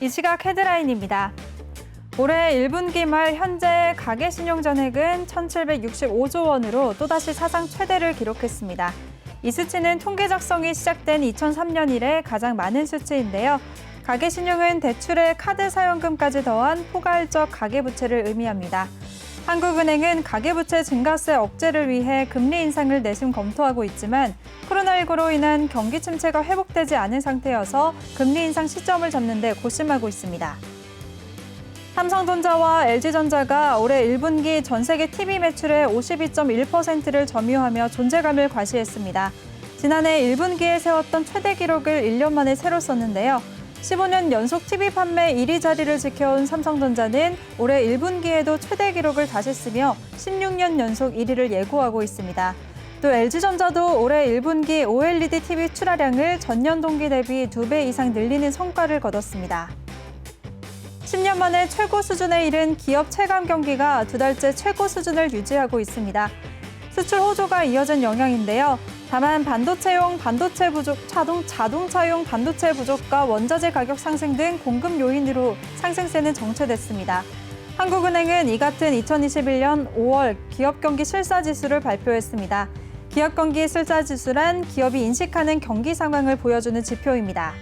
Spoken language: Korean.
이 시각 헤드라인입니다. 올해 1분기 말 현재 가계 신용 잔액은 1,765조 원으로 또다시 사상 최대를 기록했습니다. 이 수치는 통계 작성이 시작된 2003년 이래 가장 많은 수치인데요. 가계 신용은 대출에 카드 사용금까지 더한 포괄적 가계 부채를 의미합니다. 한국은행은 가계부채 증가세 억제를 위해 금리 인상을 내심 검토하고 있지만 코로나19로 인한 경기 침체가 회복되지 않은 상태여서 금리 인상 시점을 잡는 데 고심하고 있습니다. 삼성전자와 LG전자가 올해 1분기 전 세계 TV 매출의 52.1%를 점유하며 존재감을 과시했습니다. 지난해 1분기에 세웠던 최대 기록을 1년 만에 새로 썼는데요. 15년 연속 TV 판매 1위 자리를 지켜온 삼성전자는 올해 1분기에도 최대 기록을 다시 쓰며 16년 연속 1위를 예고하고 있습니다. 또 LG전자도 올해 1분기 OLED TV 출하량을 전년 동기 대비 2배 이상 늘리는 성과를 거뒀습니다. 10년 만에 최고 수준에 이른 기업 체감 경기가 두 달째 최고 수준을 유지하고 있습니다. 수출 호조가 이어진 영향인데요. 다만 반도체용 반도체 부족, 자동, 자동차용 반도체 부족과 원자재 가격 상승 등 공급 요인으로 상승세는 정체됐습니다. 한국은행은 이 같은 2021년 5월 기업 경기 실사 지수를 발표했습니다. 기업 경기 실사 지수란 기업이 인식하는 경기 상황을 보여주는 지표입니다.